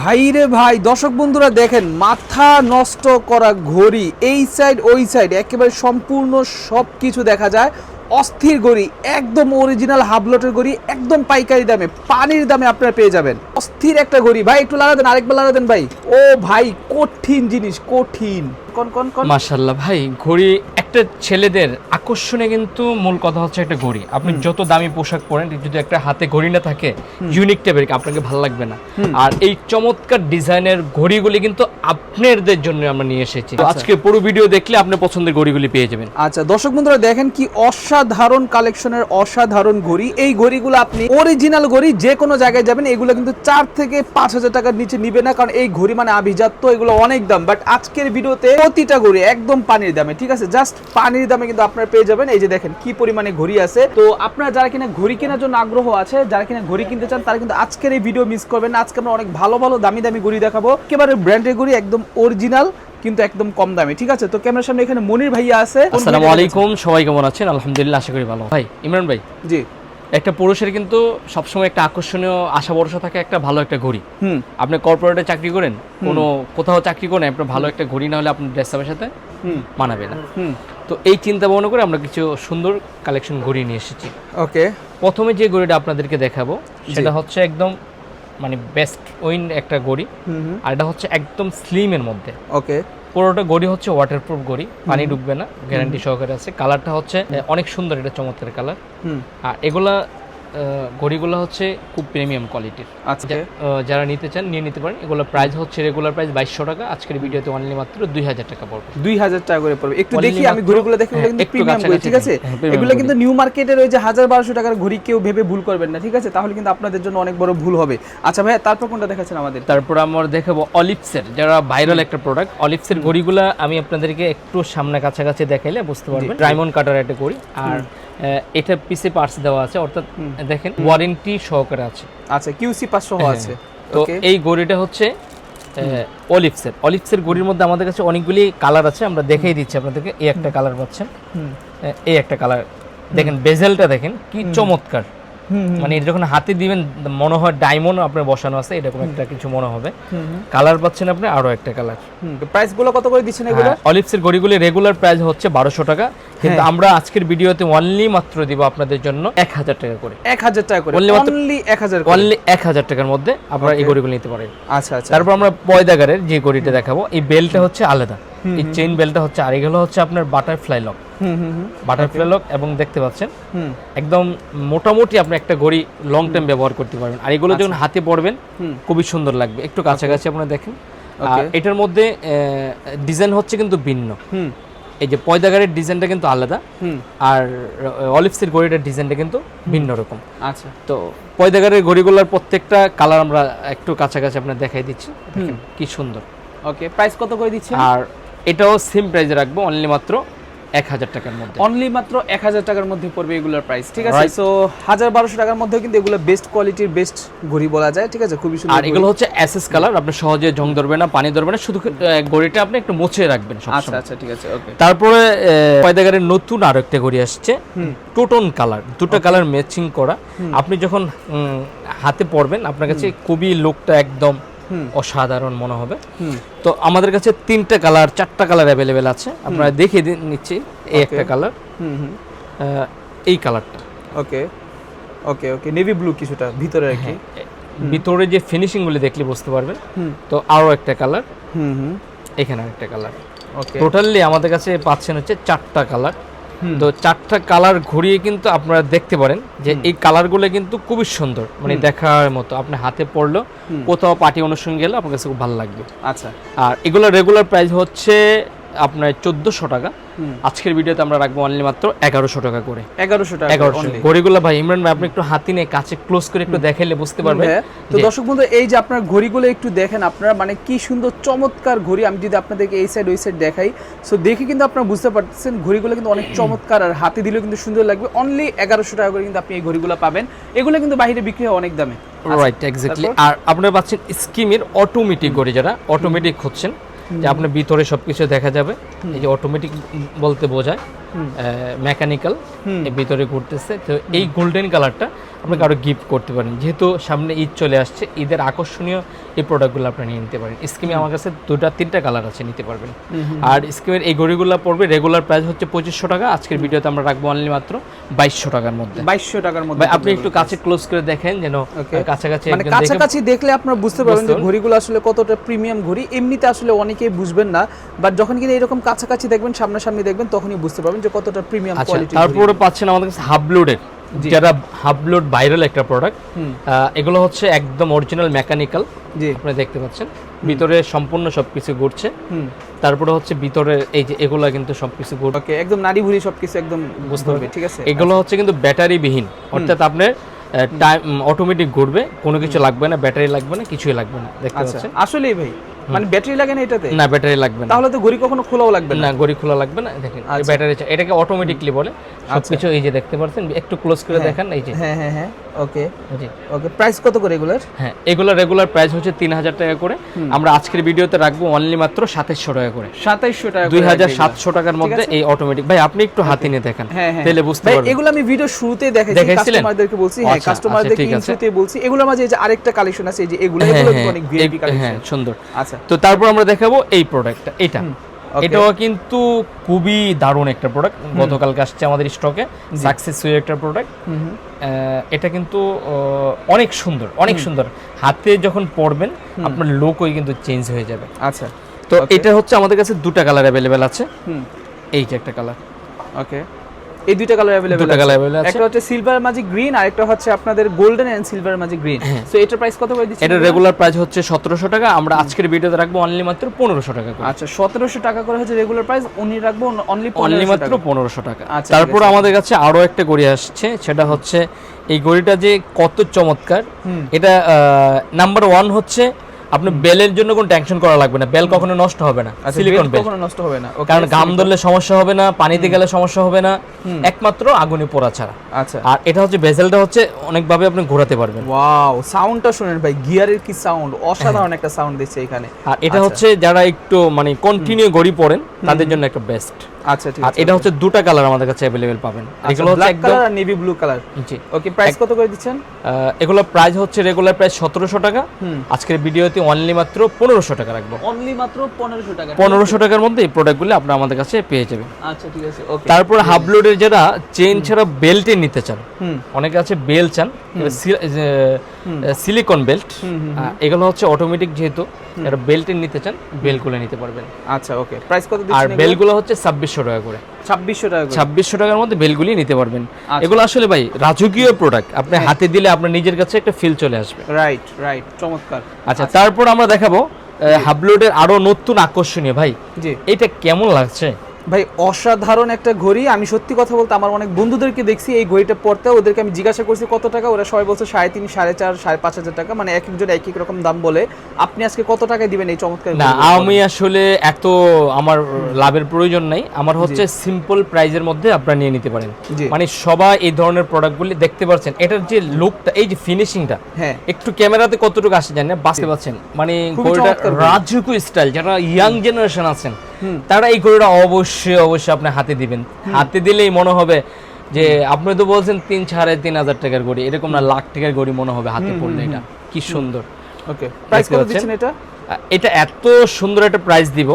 ভাই রে ভাই, দর্শক বন্ধুরা দেখেন, মাথা নষ্ট করা ঘড়ি, এই সাইড ওই সাইড একেবারে সম্পূর্ণ সব কিছু দেখা যায়। অস্থির ঘড়ি, একদম অরিজিনাল হাবলটের ঘড়ি, একদম পাইকারি দামে, পানির দামে আপনারা পেয়ে যাবেন। অস্থির একটা ঘড়ি। ভাই, একটু লাগা দেন আরেকবার লাগা দেন ভাই। ও ভাই, কঠিন জিনিস, কঠিন। কোন কোন কোন মাশাল্লাহ ভাই, ঘড়ি একটা ছেলেদের আকর্ষণে কিন্তু মূল কথা হচ্ছে একটা ঘড়ি। আপনি যত দামি পোশাক পরেন যদি একটা হাতে ঘড়ি না থাকে ইউনিক টাইপের আপনাকে ভালো লাগবে না। আর এই চমৎকার ডিজাইনের ঘড়িগুলি কিন্তু আপনাদের জন্য আমরা নিয়ে এসেছি। আচ্ছা। আজকে পুরো ভিডিও দেখলে আপনি পছন্দের ঘড়িগুলি পেয়ে যাবেন। আচ্ছা দর্শক বন্ধুরা দেখেন কি অসাধারণ কালেকশনের অসাধারণ ঘড়ি। এই ঘড়িগুলো আপনি অরিজিনাল ঘড়ি যে কোনো জায়গায় যাবেন এগুলো কিন্তু চার থেকে পাঁচ হাজার টাকার নিচে নিবে না কারণ এই ঘড়ি মানে আভিজাত্য এগুলো অনেক দাম। বাট আজকের ভিডিওতে প্রতিটা ঘড়ি একদম পানির দামে ঠিক আছে? জাস্ট পানির দামে কিন্তু আপনারা পেয়ে যাবেন। এই যে দেখেন কি পরিমাণে ঘড়ি আছে। তো আপনারা যারা কিনা ঘড়ি কেনার জন্য আগ্রহ আছে যারা কিনা ঘড়ি কিনতে চান তারা কিন্তু আজকের এই ভিডিও মিস করবেন না। আজকে আমরা অনেক ভালো ভালো দামি দামি ঘড়ি দেখাবো। একেবারে ব্র্যান্ডের ঘড়ি একদম অরিজিনাল কিন্তু একদম কম দামে। ঠিক আছে? তো ক্যামেরার সামনে এখানে মনির ভাইয়া আছে। আসসালামু আলাইকুম। সবাই কেমন আছেন? আলহামদুলিল্লাহ আশা করি ভালো। ভাই ইমরান ভাই জি। একটা পুরুষের কিন্তু সবসময় একটা আকর্ষণীয় আশা ভরসা থাকে একটা ভালো একটা ঘড়ি। হুম। আপনি কর্পোরেটে চাকরি করেন কোনো কোথাও চাকরি করেন আপনার ভালো একটা ঘড়ি না হলে আপনার ড্রেসআপের সাথে হুম। মানাবে না। হুম। তো এই চিন্তা ভাবনা করে আমরা কিছু সুন্দর কালেকশন ঘড়ি নিয়ে এসেছি। ওকে। প্রথমে যে ঘড়িটা আপনাদেরকে দেখাবো সেটা হচ্ছে একদম মানে বেস্ট উইন একটা ঘড়ি। আর এটা হচ্ছে একদম স্লিমের মধ্যে। ওকে। পুরোটা গড়ি হচ্ছে ওয়াটারপ্রুফ গড়ি পানি ডুববে না গ্যারান্টি সহকারে আছে। কালারটা হচ্ছে অনেক সুন্দর এটা চমৎকার কালার আর এগুলা ঘড়িগুলো হচ্ছে খুব প্রিমিয়াম কোয়ালিটির আচ্ছা। যারা নিতে চান নিয়ে নিতে পারেন। এগুলোর প্রাইস হচ্ছে রেগুলার প্রাইস বাইশশো টাকা। আজকের ভিডিওতে অনলি মাত্র দুই হাজার টাকা পড়বে। দুই হাজার টাকা করে পড়বে। একটু দেখি আমি ঘড়িগুলো দেখি হ্যাঁ, কিন্তু প্রিমিয়াম ঘড়ি ঠিক আছে? হ্যাঁ, এগুলো কিন্তু নিউ মার্কেটের ওই যে হাজার বারোশো টাকার ঘড়ি কেউ ভেবে ভুল করবেন না ঠিক আছে? তাহলে কিন্তু আপনাদের জন্য অনেক বড় ভুল হবে। আচ্ছা ভাইয়া তারপর কোনটা দেখাচ্ছেন আমাদের? তারপর আমরা দেখাবো অলিপসের যারা ভাইরাল একটা প্রোডাক্ট অলিপসের ঘড়িগুলা আমি আপনাদেরকে একটু সামনে কাছাকাছি দেখাইলে বুঝতে পারবেন। ডায়মন্ড কাটার একটা ঘড়ি। আর এটা পিসে পার্টস দেওয়া আছে অর্থাৎ দেখেন ওয়ারেন্টি সহকারে আছে। আচ্ছা কিউসি পাঁচশো আছে। হ্যাঁ, তো এই গড়িটা হচ্ছে অলিপসের অলিপসের গড়ির মধ্যে আমাদের কাছে অনেকগুলি কালার আছে আমরা দেখাই দিচ্ছি আপনাদেরকে এই একটা কালার পাচ্ছেন। এই একটা কালার দেখেন বেজেলটা দেখেন কি চমৎকার। মানে এটা যখন হাতে দিবেন মনে হয় ডায়মন্ড আপনার বসানো আছে এরকম একটা কিছু মনে হবে কালার পাচ্ছেন আপনি আরও একটা কালার প্রাইসগুলো কত করে দিচ্ছেন এগুলো? অলিপসের ঘড়িগুলি রেগুলার প্রাইস হচ্ছে বারোশো টাকা। কিন্তু হ্যাঁ। আমরা আজকের ভিডিওতে অনলি মাত্র দিব আপনাদের জন্য এক হাজার টাকা করে। এক হাজার টাকা করে। অনলি এক হাজার অনলি এক হাজার টাকার মধ্যে আপনারা এই. ঘড়িগুলো নিতে পারেন। আচ্ছা আচ্ছা। তারপর আমরা পয়দাগারের যে গড়িটা দেখাবো এই বেলটা হচ্ছে আলাদা। এই চেইন বেলটা হচ্ছে আর এগুলো হচ্ছে আপনার butterfly lock hmm hmm hmm. Butterfly lock এবং দেখতে পাচ্ছেন হুম। একদম মোটামুটি আপনি একটা ঘড়ি লং টাইম ব্যবহার করতে পারবেন। আর এগুলো যখন হাতে পড়বেন আচ্ছা। খুবই সুন্দর লাগবে। একটু কাছাকাছি আপনারা দেখেন। আর এটার মধ্যে ডিজাইন হচ্ছে কিন্তু ভিন্ন। হুম। এই যে পয়দাগারের ডিজাইনটা কিন্তু আলাদা। আর অলিভসের ঘড়িটার ডিজাইনটা কিন্তু ভিন্ন রকম। আচ্ছা। তো পয়দাগারের ঘড়িগুলোর প্রত্যেকটা কালার আমরা একটু কাছাকাছি আপনার দেখাই দিচ্ছি। কি সুন্দর। ওকে প্রাইস কত করে দিচ্ছেন? আর এটাও সেম প্রাইসে রাখব অনলি মাত্র এক হাজার টাকার মধ্যে। অনলি মাত্র এক হাজার টাকার মধ্যে পড়বে এগুলোর প্রাইস ঠিক আছে? সো হাজার বারোশো টাকার মধ্যেও কিন্তু এগুলো বেস্ট কোয়ালিটির বেস্ট ঘড়ি বলা যায় ঠিক আছে? খুবই সুন্দর আর এগুলো হচ্ছে অ্যাসেস কালার আপনি সহজে জং ধরবে না পানি ধরবে না শুধু ঘড়িটা আপনি একটু মুছে রাখবেন। আচ্ছা আচ্ছা ঠিক আছে ওকে তারপরে পয়দাগারের নতুন আরও একটা ঘড়ি আসছে টোটন কালার দুটো কালার ম্যাচিং করা। আপনি যখন হাতে পড়বেন আপনার কাছে খুবই লুকটা একদম। অসাধারণ মনে হবে। হুম। তো আমাদের কাছে তিনটা কালার চারটা কালার অ্যাভেলেবেল আছে। আপনারা দিন নিচ্ছি এই একটা কালার। হুম হুম। এই কালারটা। ওকে ওকে ওকে নেভি ব্লু কিছুটা ভিতরে আর কি। ভিতরে যে ফিনিশিং গুলি দেখলে বুঝতে পারবেন। হুম। তো আরও একটা কালার। হুম হুম। এখানে একটা কালার। ওকে টোটালি আমাদের কাছে পাচ্ছেন হচ্ছে চারটা কালার। তো চারটা কালার ঘুরিয়ে কিন্তু আপনারা দেখতে পারেন যে এই কালারগুলো কিন্তু খুবই সুন্দর মানে দেখার মতো। আপনি হাতে পড়ল কোথাও পার্টি অনুষ্ঠান গেলে আপনার কাছে খুব ভালো লাগবে। আচ্ছা। আর এগুলো রেগুলার প্রাইস হচ্ছে আপনার চোদ্দোশো টাকা। আজকের ভিডিওতে আমরা রাখব অনলি মাত্র এগারোশো টাকা করে। এগারোশো টাকা এগারোশো। ঘড়িগুলো ভাই ইমরান ভাই আপনি একটু হাতি নিয়ে কাছে ক্লোজ করে একটু দেখাইলে বুঝতে পারবেন হ্যাঁ, তো দর্শক বন্ধু এই যে আপনার ঘড়িগুলো একটু দেখেন আপনারা মানে কি সুন্দর চমৎকার ঘড়ি। আমি যদি আপনাদেরকে এই সাইড ওই সাইড দেখাই সো দেখে কিন্তু আপনারা বুঝতে পারতেছেন ঘড়িগুলো কিন্তু অনেক চমৎকার আর হাতে দিলেও কিন্তু সুন্দর লাগবে। অনলি এগারোশো টাকা করে কিন্তু আপনি এই ঘড়িগুলো পাবেন। এগুলো কিন্তু বাইরে বিক্রি হয় অনেক দামে। রাইট এক্স্যাক্টলি আর আপনারা পাচ্ছেন স্কিমের অটোমেটিক ঘড়ি যারা অটোমেটিক খুঁজছেন। যে আপনার ভিতরে সব কিছু দেখা যাবে। এই যে অটোমেটিক বলতে বোঝায় মেকানিক্যাল। ভিতরে ঘুরতেছে। তো এই গোল্ডেন কালারটা আপনি কারও গিফট করতে পারেন যেহেতু সামনে ঈদ চলে আসছে ঈদের আকর্ষণীয় এই প্রোডাক্টগুলো আপনি নিয়ে নিতে পারেন। স্কিমে আমার কাছে দুটা তিনটা কালার আছে নিতে পারবেন। আর স্কিমের এই ঘড়িগুলো পড়বে রেগুলার প্রাইস হচ্ছে পঁচিশশো টাকা। আজকের ভিডিওতে আমরা রাখব অনলি মাত্র বাইশশো টাকার মধ্যে। বাইশশো টাকার মধ্যে আপনি একটু কাছে ক্লোজ করে দেখেন যেন কাছাকাছি মানে কাছাকাছি দেখলে আপনারা বুঝতে পারবেন যে ঘড়িগুলো আসলে কতটা প্রিমিয়াম ঘড়ি। এমনিতে আসলে অনেকেই বুঝবেন না বাট যখন কিনা এরকম কাছাকাছি দেখবেন সামনাসামনি দেখবেন তখনই বুঝতে পারবেন যে কতটা প্রিমিয়াম কোয়ালিটি তারপরে পাচ্ছেন আমাদের কাছে হাবলোডের। যারা হাবলোড ভাইরাল একটা প্রোডাক্ট এগুলো হচ্ছে একদম অরিজিনাল মেকানিক্যাল জি। আপনি দেখতে পাচ্ছেন। ভিতরে সম্পূর্ণ সবকিছু ঘুরছে। তারপরে হচ্ছে ভিতরে এই যে এগুলা কিন্তু সবকিছু ওকে একদম নারী ভুড়ি সবকিছু একদম বুঝতে হবে ঠিক আছে? এগুলো হচ্ছে কিন্তু ব্যাটারি বিহীন অর্থাৎ আপনার টাইম অটোমেটিক ঘুরবে কোনো কিছু লাগবে না ব্যাটারি লাগবে না কিছুই লাগবে না। দেখতে আচ্ছা। পাচ্ছেন? আসলেই ভাই মানে ব্যাটারি লাগে না এটাতে? না ব্যাটারি লাগবে না। তাহলে তো ঘড়ি কখনো খোলাও লাগবে না? গড়ি খোলা লাগবে না। দেখেন আচ্ছা। ব্যাটারি এটাকে অটোমেটিকলি বলে। সবকিছু এই যে দেখতে পাচ্ছেন একটু ক্লোজ করে দেখেন এই যে। হ্যাঁ হ্যাঁ হ্যাঁ ওকে। জি ওকে প্রাইস কত করে এগুলোর? হ্যাঁ এগুলো রেগুলার প্রাইস হচ্ছে তিন হাজার টাকা করে। আমরা আজকের ভিডিওতে রাখব অনলি মাত্র সাতাইশশো টাকা করে। সাতাইশশো টাকা দুই হাজার সাতশো টাকার মধ্যে এই অটোমেটিক ভাই আপনি একটু হাতে নিয়ে দেখেন হ্যাঁ হ্যাঁ। তাহলে বুঝতে পারবেন। এগুলো আমি ভিডিও শুরুতে দেখাইছি কাস্টমারদেরকে বলছি। হ্যাঁ আচ্ছা, কাস্টমারদেরকে আচ্ছা। ইন্ট্রোতে বলছি। এগুলোর মাঝে এই যে আরেকটা কালেকশন আছে এই যে এগুলো হ্যাঁ এগুলো হ্যাঁ। অনেক ভিআইপি কালেকশন হ্যাঁ সুন্দর। আচ্ছা। তো তারপর আমরা দেখাবো এই প্রোডাক্টটা এটা। এটাও কিন্তু খুবই দারুণ একটা প্রোডাক্ট গতকালকে আসছে আমাদের স্টকে সাকসেস হয়ে একটা প্রোডাক্ট এটা কিন্তু অনেক সুন্দর অনেক সুন্দর। হাতে যখন পরবেন আপনার লোকই কিন্তু চেঞ্জ হয়ে যাবে। আচ্ছা। তো এটা হচ্ছে আমাদের কাছে দুটা কালার অ্যাভেলেবেল আছে। হুম। এই যে একটা কালার ওকে এই দুইটা কালার अवेलेबल দুটা কালার অ্যাভেলেবল আছে একটা হচ্ছে সিলভার ম্যাজিক গ্রিন আর একটা হচ্ছে আপনাদের golden and silver magic green so এটার প্রাইস কত করে দিচ্ছেন এটা রেগুলার প্রাইস হচ্ছে সতেরোশো টাকা আমরা আজকের ভিডিওতে রাখবো অনলি মাত্র পনেরোশো টাকা করে আচ্ছা সতেরোশো টাকা করে হচ্ছে রেগুলার প্রাইস উনি রাখবো অনলি অনলি মাত্র টাকা পনেরোশো টাকা আচ্ছা, তারপর আমাদের কাছে আরো একটা ঘড়ি আসছে সেটা হচ্ছে এই ঘড়িটা যে কত চমৎকার হুম। এটা নাম্বার ওয়ান হচ্ছে আপনার বেলের জন্য কোনো টেনশন করা লাগবে না। বেল কখনো নষ্ট হবে না। আচ্ছা সিলিকন সিলিকন বেল। কখনো নষ্ট হবে না। কারণ ঘাম ধরলে সমস্যা হবে না পানিতে গেলে সমস্যা হবে না। একমাত্র আগুনে পোড়া ছাড়া। আচ্ছা। আর এটা হচ্ছে বেজেলটা হচ্ছে অনেকভাবে আপনি ঘোরাতে পারবেন। ওয়াও সাউন্ডটা শুনেন ভাই গিয়ারের কি সাউন্ড অসাধারণ একটা সাউন্ড দিচ্ছে এখানে। আর এটা হচ্ছে যারা একটু মানে কন্টিনিউ ঘড়ি পড়েন তাদের জন্য একটা বেস্ট আচ্ছা ঠিক আছে এটা হচ্ছে দুটা কালার আমাদের কাছে অ্যাভেলেবেল পাবেন। এগুলো হচ্ছে ব্ল্যাক একদম কালার আর নেভি ব্লু কালার জি। ওকে প্রাইস কত করে দিচ্ছেন? এগুলো প্রাইস হচ্ছে রেগুলার প্রাইস সতেরোশো টাকা। আজকের ভিডিওতে অনলি মাত্র পনেরোশো টাকা রাখব। অনলি মাত্র পনেরোশো টাকা পনেরোশো টাকার মধ্যে এই প্রোডাক্টগুলো আপনার আমাদের কাছে পেয়ে যাবেন। আচ্ছা ঠিক আছে ওকে তারপর হাবলোডের যারা চেন ছাড়া বেল্টে নিতে চান হুম। অনেকে আছে বেল চান সিলিকন বেল্ট এগুলো হচ্ছে অটোমেটিক যেহেতু যারা বেল্টে নিতে চান বেল বেলগুলো নিতে পারবেন। আচ্ছা ওকে প্রাইস কত আর বেলগুলো হচ্ছে ছাব্বিশশো টাকা করে। ছাব্বিশশো টাকা ছাব্বিশশো টাকার মধ্যে বেলগুলি নিতে পারবেন। আচ্ছা। এগুলো আসলে ভাই রাজকীয় প্রোডাক্ট আপনি হাতে দিলে আপনার নিজের কাছে একটা ফিল চলে আসবে। রাইট রাইট চমৎকার। আচ্ছা তারপর আমরা দেখাবো হাবলোডের আরও নতুন আকর্ষণীয়। ভাই এটা কেমন লাগছে? ভাই অসাধারণ একটা ঘড়ি। আমি সত্যি কথা বলতে আমার অনেক বন্ধুদেরকে দেখছি এই ঘড়িটা পড়তে। ওদেরকে আমি জিজ্ঞাসা করছি কত টাকা? ওরা সবাই বলছে সাড়ে তিন সাড়ে চার সাড়ে পাঁচ হাজার টাকা। মানে এক একজন এক এক রকম দাম বলে। আপনি আজকে কত টাকায় দিবেন এই চমৎকার না আমি আসলে এত আমার লাভের প্রয়োজন নাই। আমার হচ্ছে সিম্পল প্রাইজের মধ্যে আপনারা নিয়ে নিতে পারেন। মানে সবাই এই ধরনের প্রোডাক্টগুলি দেখতে পাচ্ছেন এটার যে লুকটা এই যে ফিনিশিংটা হ্যাঁ। একটু ক্যামেরাতে কতটুকু আসে জানি না বাঁচতে পাচ্ছেন। মানে ঘড়িটা ঘড়ি। স্টাইল যারা ইয়াং জেনারেশন আছেন তারা এই ঘড়িটা অবশ্যই অবশ্যই অবশ্যই আপনি হাতে দিবেন। হাতে দিলেই মনে হবে যে আপনি তো বলছেন তিন সাড়ে তিন হাজার টাকার ঘড়ি এরকম না লাখ টাকার ঘড়ি মনে হবে হাতে পড়লে এটা। কি সুন্দর। ওকে প্রাইস কত দিচ্ছেন এটা? এটা এত সুন্দর একটা প্রাইস দিব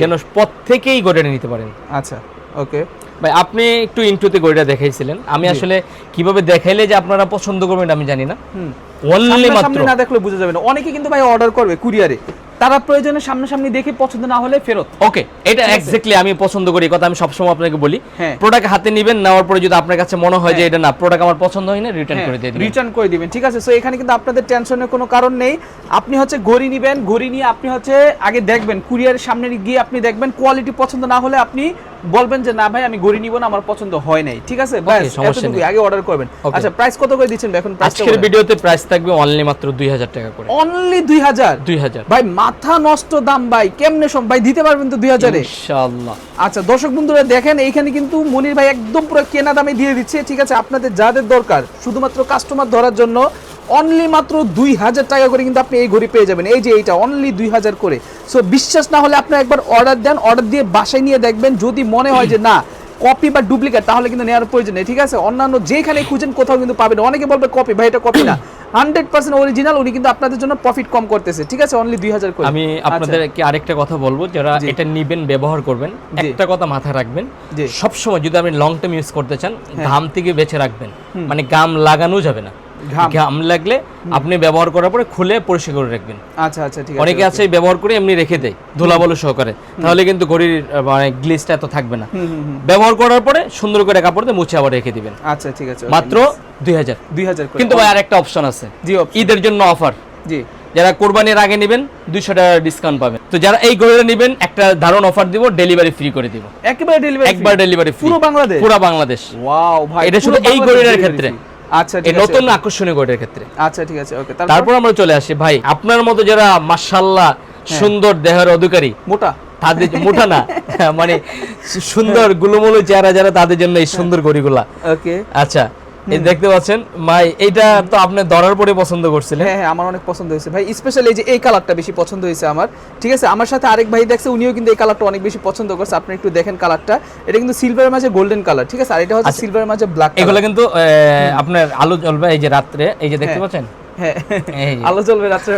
যেন প্রত্যেকেই গড়িটা নিতে পারেন। আচ্ছা ওকে ভাই আপনি একটু ইন্টুতে গড়িটা দেখাইছিলেন। আমি আসলে কীভাবে দেখাইলে যে আপনারা পছন্দ করবেন আমি জানি না। অনলি মাত্র। না দেখলে বোঝা যাবে না। অনেকে কিন্তু ভাই অর্ডার করবে কুরিয়ারে। তারা প্রয়োজনে সামনাসামনি দেখে পছন্দ না হলে ফেরত। ওকে এটা এক্স্যাক্টলি আমি পছন্দ করি কথা আমি সবসময় আপনাকে বলি। হ্যাঁ। প্রোডাক্ট হাতে নেবেন নেওয়ার পরে যদি আপনার কাছে মনে হয় যে এটা না প্রোডাক্ট আমার পছন্দ হয় না রিটার্ন করে দিয়ে রিটার্ন করে দিবেন ঠিক আছে? সো এখানে কিন্তু আপনাদের টেনশনের কোনো কারণ নেই। আপনি হচ্ছে ঘড়ি নেবেন ঘড়ি নিয়ে আপনি হচ্ছে আগে দেখবেন কুরিয়ারের সামনে গিয়ে আপনি দেখবেন কোয়ালিটি পছন্দ না হলে আপনি বলবেন যে না ভাই আমি ঘড়ি নিব না আমার পছন্দ হয় নাই। ঠিক আছে? এতটুকুই আগে অর্ডার করবেন। আচ্ছা প্রাইস কত করে দিচ্ছেন এখন? আজকের ভিডিওতে প্রাইস থাকবে অনলি মাত্র দুই হাজার টাকা করে। অনলি দুই হাজার? দুই হাজার। ভাই মাথা নষ্ট দাম ভাই কেমনে সব ভাই দিতে পারবেন তো দুই হাজারে? ইনশাআল্লাহ। আচ্ছা দর্শক বন্ধুরা দেখেন এইখানে কিন্তু মনির ভাই একদম পুরো কেনা দামে দিয়ে দিচ্ছে ঠিক আছে? আপনাদের যাদের দরকার শুধুমাত্র কাস্টমার ধরার জন্য অনলি মাত্র দুই হাজার টাকা করে কিন্তু আপনি এই ঘড়ি পেয়ে যাবেন। এই যে এইটা অনলি দুই হাজার করে। সো বিশ্বাস না হলে আপনি একবার অর্ডার দেন অর্ডার দিয়ে বাসায় নিয়ে দেখবেন যদি মনে হয় যে না কপি বা ডুপ্লিকেট তাহলে কিন্তু নেওয়ার প্রয়োজন নেই ঠিক আছে? অন্যান্য যেখানে খুঁজেন কোথাও কিন্তু পাবেন অনেকে বলবে কপি ভাই এটা কপি না। হান্ড্রেড পার্সেন্ট অরিজিনাল উনি কিন্তু আপনাদের জন্য প্রফিট কম করতেছে। ঠিক আছে? অনলি দুই হাজার আমি আচ্ছা, আপনাদেরকে আরেকটা কথা বলব যারা এটা নিবেন ব্যবহার করবেন একটা কথা মাথায় রাখবেন জি। সব সময় যদি আপনি লং টার্ম ইউজ করতে চান হ্যাঁ। ঘাম থেকে বেঁচে রাখবেন। মানে গাম লাগানো যাবে না। ঘাম। লাগলে আপনি ব্যবহার করার পরে খুলে পরিষ্কার করে রাখবেন। আচ্ছা আচ্ছা ঠিক আছে অনেকে আছে ব্যবহার করে এমনি রেখে দেয় ধুলাবালু সহকারে। তাহলে কিন্তু ঘড়ির মানে গ্লিসটা এত থাকবে না। ব্যবহার করার পরে সুন্দর করে কাপড় দিয়ে মুছে আবার রেখে দিবেন। আচ্ছা ঠিক আছে মাত্র দুই হাজার। দুই হাজার কিন্তু ভাই আরেকটা অপশন আছে। জি ঈদের জন্য অফার জি। যারা কোরবানির আগে নেবেন দুইশো টাকা ডিসকাউন্ট পাবেন। তো যারা এই ঘড়িটা নেবেন একটা দারুণ অফার দিব ডেলিভারি ফ্রি করে দিব। একেবারে ডেলিভারি একবার ডেলিভারি পুরো বাংলাদেশ? পুরো বাংলাদেশ। ওয়াও ভাই এটা শুধু এই delivery ক্ষেত্রে। আচ্ছা এই ঠিক আছে নতুন আকর্ষণীয় ঘড়ির ক্ষেত্রে। আচ্ছা ঠিক আছে ওকে তারপর? আমরা চলে আসি। ভাই আপনার মতো যারা মাশাল্লাহ হ্যাঁ। সুন্দর দেহের অধিকারী মোটা। তাদের মোটা না মানে সুন্দর গুলোমুলো চেহারা যারা তাদের জন্য এই সুন্দর ঘড়িগুলা ওকে আচ্ছা এই দেখতে পাচ্ছেন মাই এইটা তো আপনি ধরার পরে পছন্দ করছিলেন। হ্যাঁ হ্যাঁ আমার অনেক পছন্দ হয়েছে। ভাই স্পেশালি এই যে এই কালারটা বেশি পছন্দ হয়েছে আমার। ঠিক আছে আমার সাথে আরেক ভাই দেখছে উনিও কিন্তু এই কালারটা অনেক বেশি পছন্দ করছে। আপনি একটু দেখেন কালারটা এটা কিন্তু সিলভারের মাঝে গোল্ডেন কালার ঠিক আছে? আর এটা হচ্ছে আচ্ছা। সিলভারের মাঝে ব্ল্যাক এগুলো কিন্তু আপনার আলো জ্বলবে এই যে রাত্রে এই যে দেখতে হ্যাঁ। পাচ্ছেন? এই যে। আলো জ্বলবে রাত্রে।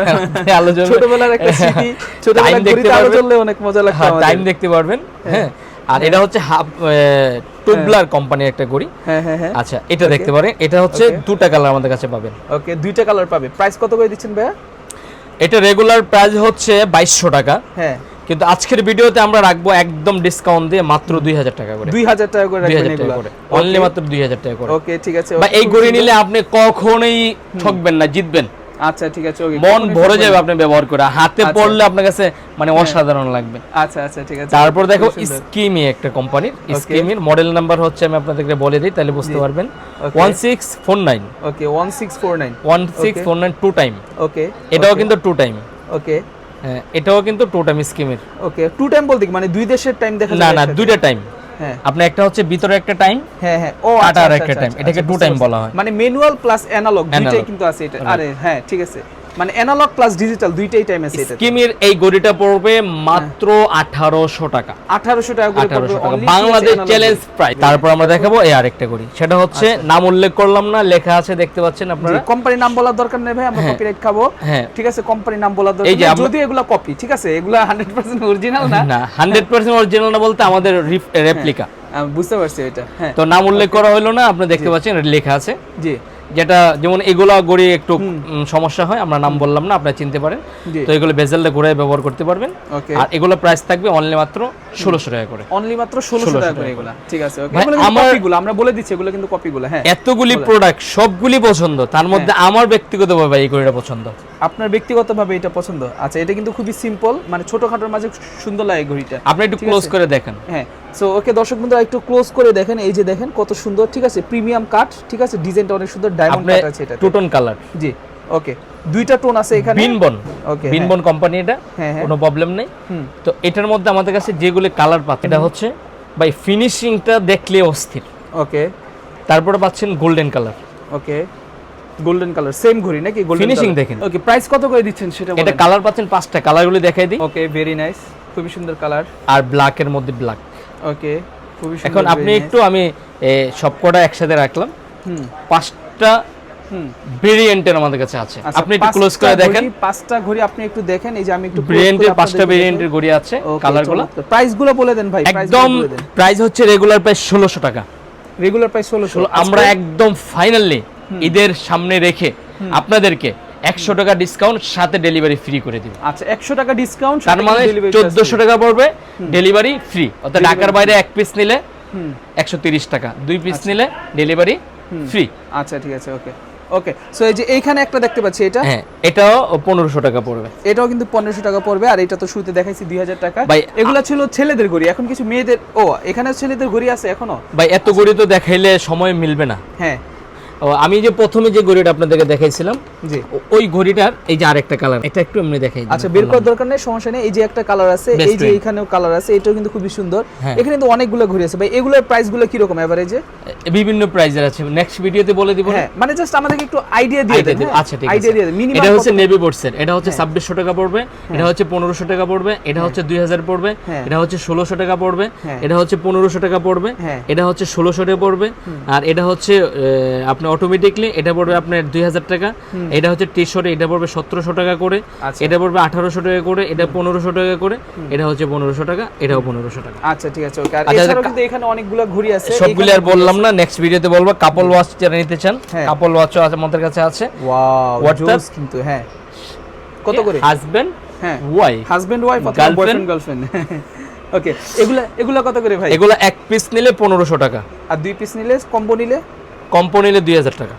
আলো জ্বলবে। ছোটবেলার একটা স্মৃতি। ছোটবেলার ঘড়িতে আলো জ্বললে অনেক মজা লাগতো টাইম দেখতে পারবেন। হ্যাঁ। আর এটা হচ্ছে হাফ টুবলার কোম্পানির একটা ঘড়ি হ্যাঁ হ্যাঁ হ্যাঁ। আচ্ছা এটা দেখতে পারেন। এটা হচ্ছে. দুটা কালার আমাদের কাছে পাবেন। ওকে দুইটা কালার পাবে। প্রাইস কত করে দিচ্ছেন ভাইয়া? এটা রেগুলার প্রাইস হচ্ছে বাইশশো টাকা। হ্যাঁ। কিন্তু আজকের ভিডিওতে আমরা রাখব একদম ডিসকাউন্ট দিয়ে মাত্র দুই হাজার টাকা করে। দুই হাজার টাকা করে অনলি মাত্র দুই হাজার টাকা করে। ওকে ঠিক আছে। বা এই ঘড়ি নিলে আপনি কখনোই ঠকবেন না জিতবেন। আচ্ছা ঠিক আছে ওকে মন ভরে যাবে আপনি ব্যবহার করে। হাতে আচ্ছা। পড়লে আপনার কাছে মানে অসাধারণ লাগবে। আচ্ছা আচ্ছা ঠিক আছে। তারপর দেখো স্কিমি একটা কোম্পানির স্কিমির মডেল নাম্বার হচ্ছে আমি আপনাদেরকে বলে দিই তাহলে বুঝতে পারবেন। Okay. One six four nine okay one six four nine one six four nine two time okay এটাও কিন্তু টু টাইম ওকে হ্যাঁ এটাও কিন্তু টু টাইম স্কিমের ওকে টু টাইম বলতে মানে দুই দেশের টাইম দেখা না না দুইটা টাইম হ্যাঁ আপনি একটা হচ্ছে ভিতরে একটা টাইম হ্যাঁ হ্যাঁ। ও আচ্ছা আর আচ্ছা, একটা টাইম এটাকে টু two বুঝতে time পারছি। বলা হয়। মানে ম্যানুয়াল প্লাস অ্যানালগ দুইটাই কিন্তু আছে এটা। আরে হ্যাঁ ঠিক আছে। মানে অ্যানালগ প্লাস ডিজিটাল দুইটাই টাইম আছে এটা স্কিমের এই গড়িটা পড়বে মাত্র আঠারোশো টাকা। 1800 টাকা করে টাকা। বাংলাদেশ চ্যালেঞ্জ প্রাইস তারপর আমরা দেখাবো এই আরেকটা গড়ি সেটা হচ্ছে আচ্ছা। নাম উল্লেখ করলাম না লেখা আছে দেখতে পাচ্ছেন আপনারা। কোম্পানির নাম বলার দরকার নেই ভাই আমরা হ্যাঁ। কপিরাইট খাব। হ্যাঁ। ঠিক আছে কোম্পানির নাম বলার দরকার এই যে নেই। যদি এগুলা কপি ঠিক আছে এগুলা 100% অরিজিনাল না। না হান্ড্রেড পার্সেন্ট অরিজিনাল না বলতে আমাদের রেপ্লিকা আমি বুঝতে পারছি এটা। হ্যাঁ। তো নাম উল্লেখ করা হলো না আপনি দেখতে পাচ্ছেন লেখা আছে। জি। যেটা যেমন এগুলা গড়ি একটু সমস্যা হয় আমরা নাম বললাম না আপনারা চিনতে পারেন। তো এগুলো বেজেলটা ঘুরে ব্যবহার করতে পারবেন। আর এগুলো প্রাইস থাকবে অনলি মাত্র ষোলোশো টাকা করে। অনলি মাত্র 1600 টাকা করে এগুলা। ঠিক আছে আমার- কপিগুলো আমরা বলে দিচ্ছি এগুলো কিন্তু কপিগুলো হ্যাঁ। এতগুলি প্রোডাক্ট সবগুলি পছন্দ তার মধ্যে আমার ব্যক্তিগতভাবে এই ঘড়িটা পছন্দ। আপনার ব্যক্তিগতভাবে এটা পছন্দ? আচ্ছা এটা কিন্তু খুবই সিম্পল মানে ছোটখাটোর মাঝে সুন্দর লাগে ঘড়িটা আপনি একটু ক্লোজ করে দেখেন। হ্যাঁ সো ওকে দর্শক বন্ধুরা একটু ক্লোজ করে দেখেন এই যে দেখেন কত সুন্দর ঠিক আছে প্রিমিয়াম কাট ঠিক আছে ডিজাইনটা অনেক সুন্দর ডায়মন্ড কাট আছে এটা টুটন কালার জি ওকে দুইটা টোন আছে এখানে। বিনবন ওকে বিনবন কোম্পানি এটা হ্যাঁ হ্যাঁ। কোনো প্রবলেম নেই। তো এটার মধ্যে আমাদের কাছে যেগুলি কালার পাচ্ছে এটা হচ্ছে ভাই ফিনিশিংটা দেখলে অস্থির। ওকে তারপরে পাচ্ছেন golden colour okay golden colour same ঘড়ি নাকি গোল্ডেন ফিনিশিং দেখেন। ওকে প্রাইস কত করে দিচ্ছেন সেটা এটা কালার পাচ্ছেন পাঁচটা কালারগুলি দেখাই দিই। ওকে ভেরি নাইস খুবই সুন্দর কালার আর ব্ল্যাক এর মধ্যে ব্ল্যাক ওকে এখন আপনি একটু আমি সবকটা একসাথে রাখলাম। হুম। পাঁচটা ভেরিয়েন্টের আমাদের কাছে আছে। আচ্ছা, আপনি একটু ক্লোজ করে দেখেন। পাঁচটা ঘড়ি আপনি একটু দেখেন এই যে আমি একটু ভেরিয়েন্টের পাঁচটা। ভেরিয়েন্টের ঘড়ি আছে কালারগুলো। প্রাইসগুলো বলে দেন ভাই একদম প্রাইস হচ্ছে রেগুলার প্রাইস ষোলোশো টাকা। রেগুলার প্রাইস 1600 ষোলো- আমরা একদম ফাইনালি ঈদের সামনে রেখে আপনাদেরকে একশো টাকা ডিসকাউন্ট সাথে ডেলিভারি ফ্রি করে দিব। আচ্ছা 100 টাকা ডিসকাউন্ট তার মানে চোদ্দশো টাকা পড়বে ডেলিভারি ফ্রি অর্থাৎ ঢাকার বাইরে এক পিস নিলে একশো তিরিশ টাকা। দুই পিস নিলে ডেলিভারি ফ্রি আচ্ছা ঠিক আছে ওকে ওকে সো এই যে এইখানে একটা দেখতে পাচ্ছি এটা? হ্যাঁ এটাও পনেরোশো টাকা পড়বে। এটাও কিন্তু পনেরোশো টাকা পড়বে আর এটা তো শুরুতে দেখাইছি দুই হাজার টাকা। ভাই, এগুলা ছিল ছেলেদের ঘড়ি এখন কিছু মেয়েদের ও এখানে ছেলেদের ঘড়ি আছে এখনও? ভাই এত গড়ি তো দেখাইলে সময় মিলবে না। হ্যাঁ। ও, আমি যে প্রথমে যে গড়িটা আপনাদেরকে দেখাইছিলাম জি। ওই ঘড়িটার এই যে আরেকটা কালার এটা একটু এমনি দেখাই আচ্ছা বের করার দরকার নেই সমস্যা নেই। এই যে একটা কালার আছে এই যে এখানেও কালার আছে এটাও কিন্তু খুবই সুন্দর। হ্যাঁ। এখানে কিন্তু অনেকগুলো ঘুরে আছে। ভাই এগুলোর প্রাইসগুলো কীরকম এভারেজে বিভিন্ন প্রাইজের আছে। নেক্সট ভিডিওতে বলে দিব হ্যাঁ মানে জাস্ট আমাদেরকে একটু আইডিয়া দিয়ে দেন। হ্যাঁ? আচ্ছা ঠিক আইডিয়া দিয়ে মিনিমাম এটা হচ্ছে নেভি বোর্ডসের এটা হচ্ছে ছাব্বিশশো টাকা পড়বে। এটা হচ্ছে পনেরোশো টাকা পড়বে। এটা হচ্ছে দুই হাজার পড়বে। হ্যাঁ। এটা হচ্ছে ষোলোশো টাকা পড়বে। হ্যাঁ। এটা হচ্ছে পনেরোশো টাকা পড়বে। হ্যাঁ। এটা হচ্ছে ষোলোশো টাকা পড়বে। আর এটা হচ্ছে আপনি অটোমেটিকলি এটা পড়বে আপনার দুই হাজার টাকা। এটা হচ্ছে টি এটা পড়বে সতেরোশো টাকা করে আচ্ছা। এটা পড়বে আঠারোশো টাকা করে এটা পনেরোশো টাকা করে এটা হচ্ছে পনেরোশো টাকা এটাও পনেরোশো টাকা। আচ্ছা ঠিক আছে ওকে। আর আচ্ছা, এছাড়াও কিন্তু এখানে অনেকগুলো ঘুরি আছে। সবগুলো আর বললাম না নেক্সট ভিডিওতে বলব কাপল ওয়াচ যারা নিতে চান হ্যাঁ। কাপল ওয়াচও আছে আমাদের কাছে আছে। ওয়াও জোস কিন্তু হ্যাঁ। কত করে? হাজবেন্ড হ্যাঁ। ওয়াই হাজবেন্ড ওয়াইফ অথবা বয়ফ্রেন্ড গার্লফ্রেন্ড ওকে এগুলা এগুলা কত করে ভাই? এগুলো এক পিস নিলে পনেরোশো টাকা। আর দুই পিস নিলে কম্বো নিলে? কম্পো নিলে দুই হাজার টাকা।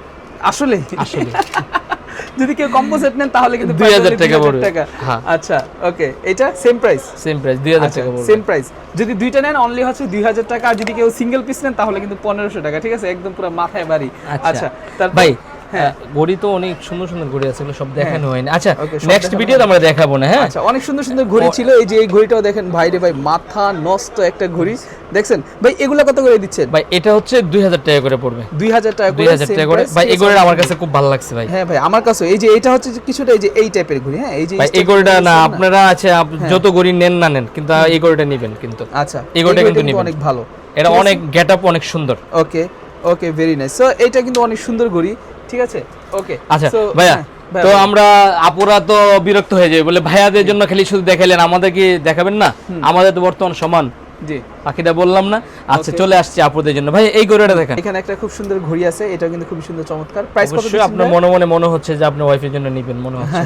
আসলে? আসলে। যদি কেউ কম্বো সেট নেন তাহলে কিন্তু 2000 price টাকা পড়বে। হ্যাঁ। আচ্ছা ওকে এটা সেম প্রাইস সেম প্রাইস দুই হাজার আচ্ছা টাকা পড়বে। সেম প্রাইস যদি দুইটা নেন অনলি হচ্ছে দুই হাজার টাকা। আর যদি কেউ সিঙ্গেল পিস নেন তাহলে কিন্তু 1500 টাকা। ঠিক আছে? একদম পুরো মাথায় বাড়ি। আচ্ছা। আচ্ছা তারপর ভাই হ্যাঁ। ঘড়ি তো অনেক সুন্দর সুন্দর ঘড়ি আছে সব দেখানো হয়নি। আচ্ছা নেক্সট ভিডিওতে আমরা দেখাবো না হ্যাঁ? আচ্ছা অনেক সুন্দর সুন্দর ঘড়ি ছিল এই যে এই ঘড়িটাও দেখেন ভাই রে ভাই মাথা নষ্ট একটা ঘড়ি দেখছেন? ভাই এগুলা কত করে দিচ্ছেন? ভাই এটা হচ্ছে দুই হাজার টাকা করে পড়বে। দুই হাজার টাকা দুই করে হাজার same টাকা করে। ভাই এই ঘড়িটা আমার কাছে খুব ভালো লাগছে ভাই। হ্যাঁ ভাই আমার কাছে এই যে এটা হচ্ছে কিছুটা এই যে এই টাইপের ঘড়ি হ্যাঁ? এই যে ভাই এই ঘড়িটা না আপনারা আছে যত ঘড়ি নেন না নেন কিন্তু এই ঘড়িটা নেবেন কিন্তু। আচ্ছা এই ঘড়িটা কিন্তু নিবেন। অনেক ভালো। এটা অনেক গেট আপ অনেক সুন্দর। Okay okay very nice so এটা কিন্তু অনেক সুন্দর ঘড়ি ঠিক আছে? ওকে আচ্ছা ভাইয়া হ্যাঁ, তো আমরা আপুরা তো বিরক্ত হয়ে যাবে বলে ভাইয়াদের জন্য খালি শুধু দেখাইলেন আমাদের কি দেখাবেন না? আমাদের তো বর্তমান সমান। জি। বাকিটা বললাম না। আচ্ছা চলে আসছি আপুদের জন্য। ভাই এই ঘড়িটা দেখেন। এখানে একটা খুব সুন্দর ঘড়ি আছে এটা কিন্তু খুব সুন্দর চমৎকার। প্রাইস কত দিচ্ছেন আপনার মনে মনে মনে হচ্ছে যে আপনি ওয়াইফের জন্য নেবেন মনে হচ্ছে।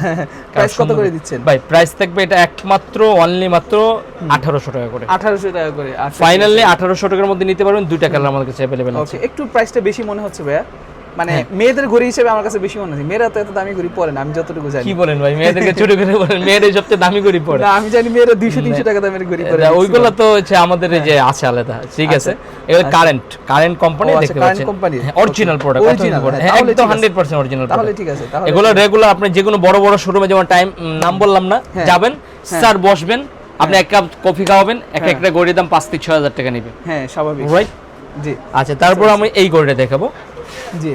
প্রাইস কত করে দিচ্ছেন? ভাই প্রাইস থাকবে এটা একমাত্র অনলি মাত্র আঠারোশো টাকা করে। 1800 টাকা করে আচ্ছা ফাইনালি আঠারোশো টাকার মধ্যে নিতে পারবেন দুইটা কালার আমাদের কাছে অ্যাভেলেবেল আছে। একটু প্রাইসটা বেশি মনে হচ্ছে ভাইয়া। মানে হ্যাঁ। মেয়েদের ঘড়ি হিসেবে আমার কাছে বেশি মনে হচ্ছে মেয়েরা তো এত দামি ঘড়ি পরে না আমি যতটুকু জানি। কি বলেন ভাই মেয়েদেরকে ছোট করে বলেন মেয়েদের সবচেয়ে দামি করে পড়ে না আমি জানি মেয়েরা 200 300 টাকা দামের ঘড়ি পরে ওইগুলো তো হচ্ছে আমাদের এই যে আছে আলাদা ঠিক আছে। এগুলো কারেন্ট কারেন্ট কোম্পানি আচ্ছা, দেখতে current পাচ্ছেন। company। অরিজিনাল প্রোডাক্ট অরিজিনাল হ্যাঁ, তাহলে একদম ঠিক 100% অরিজিনাল তাহলে ঠিক আছে তাহলে এগুলো রেগুলার আপনি যে কোনো বড় বড় শোরুমে যেমন টাইম নাম বললাম না হ্যাঁ। যাবেন স্যার বসবেন আপনি এক কাপ কফি খাওয়াবেন এক একটা গড়ির দাম পাঁচ থেকে ছয় হাজার টাকা নেবে। হ্যাঁ স্বাভাবিক। রাইট জি। আচ্ছা তারপর আমি এই গড়িটা দেখাবো।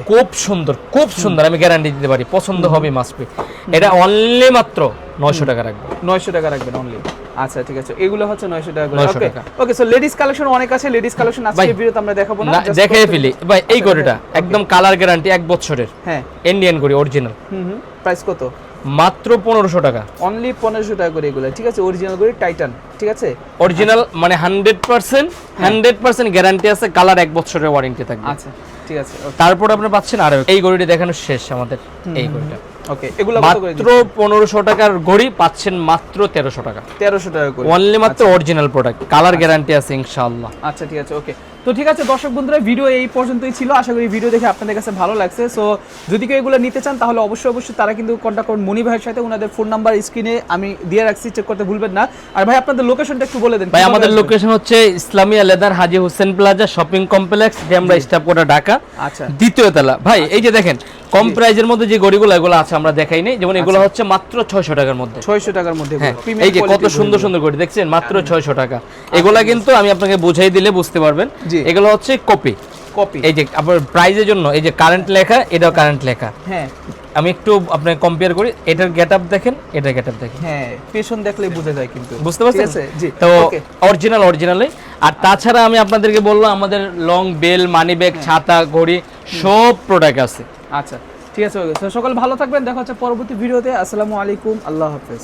খুব সুন্দর খুব সুন্দর আমি গ্যারান্টি দিতে পারি পছন্দ হবে মাসপি এটা অনলি মাত্র নয়শো টাকা রাখব। 900 টাকা রাখবেন অনলি আচ্ছা ঠিক আছে। এগুলো হচ্ছে 900 টাকা করে। ওকে সো লেডিস কালেকশন অনেক আছে। লেডিস কালেকশন আজকে ভিডিওতে আমরা দেখাবো না। না just দেখে প্রত্যেক- ফেলি। ভাই এই গড়িটা একদম কালার গ্যারান্টি এক বছরের। হ্যাঁ। ইন্ডিয়ান গড়ি অরিজিনাল হুম হুম। প্রাইস কত? মাত্র পনেরোশো টাকা। অনলি পনেরোশো টাকা করে এগুলো। ঠিক আছে অরিজিনাল করে টাইটান ঠিক আছে? অরিজিনাল মানে hundred percent hundred percent guarantee আছে। কালার এক বছরের ওয়ারেন্টি থাকবে। আচ্ছা। ঠিক আছে তারপর আপনি পাচ্ছেন আরও এই গড়িটা দেখানো শেষ আমাদের এই গড়িটা ওকে এগুলো মাত্র পনেরোশো টাকার ঘড়ি পাচ্ছেন মাত্র তেরোশো টাকা। তেরোশো টাকা অনলি মাত্র অরিজিনাল প্রোডাক্ট কালার গ্যারান্টি আছে ইনশাআল্লাহ। আচ্ছা ঠিক আছে ওকে তো ঠিক আছে দর্শক বন্ধুরা ভিডিও এই পর্যন্তই ছিল। আশা করি ভিডিও দেখে আপনাদের কাছে ভালো লাগছে। সো যদি কেউ এগুলো নিতে চান তাহলে অবশ্যই অবশ্যই তারা কিন্তু কন্ট্যাক্ট করুন মনি ভাইয়ের সাথে। ওনাদের ফোন নাম্বার স্ক্রিনে আমি দিয়ে রাখছি চেক করতে ভুলবেন না। আর ভাই আপনাদের লোকেশনটা একটু বলে দেন। ভাই আমাদের লোকেশন হচ্ছে Islamia leather Haji Hossain plaza shopping complex যে আমরা স্টাফ কোটা ঢাকা। আচ্ছা। দ্বিতীয় তলা। ভাই এই যে দেখেন কম প্রাইজের মধ্যে যে গড়িগুলো এগুলো আছে আমরা দেখাই নাই। যেমন এগুলো হচ্ছে মাত্র ছয়শো টাকার মধ্যে। ছয়শো টাকার মধ্যে হ্যাঁ এই যে কত সুন্দর সুন্দর গড়ি দেখছেন? মাত্র ছয়শো টাকা। এগুলা কিন্তু আমি আপনাকে বুঝাই দিলে বুঝতে পারবেন। এগুলো হচ্ছে কপি। কপি। এই যে আপনার প্রাইজের জন্য এই যে কারেন্ট লেখা এটাও কারেন্ট লেখা। হ্যাঁ। আমি একটু আপনাকে কম্পেয়ার করি। এটার গেট আপ দেখেন এটার গেট আপ দেখেন। হ্যাঁ পেছন দেখলেই বোঝা যায় কিন্তু। বুঝতে পারছেন? জি তো অরিজিনাল অরিজিনালি আর তাছাড়া আমি আপনাদেরকে বললাম আমাদের লং বেল মানি ব্যাগ ছাতা ঘড়ি সব প্রোডাক্ট আছে। আচ্ছা ঠিক আছে সকল ভালো থাকবেন দেখা হচ্ছে পরবর্তী ভিডিওতে। আসসালামু আলাইকুম আল্লাহ হাফেজ।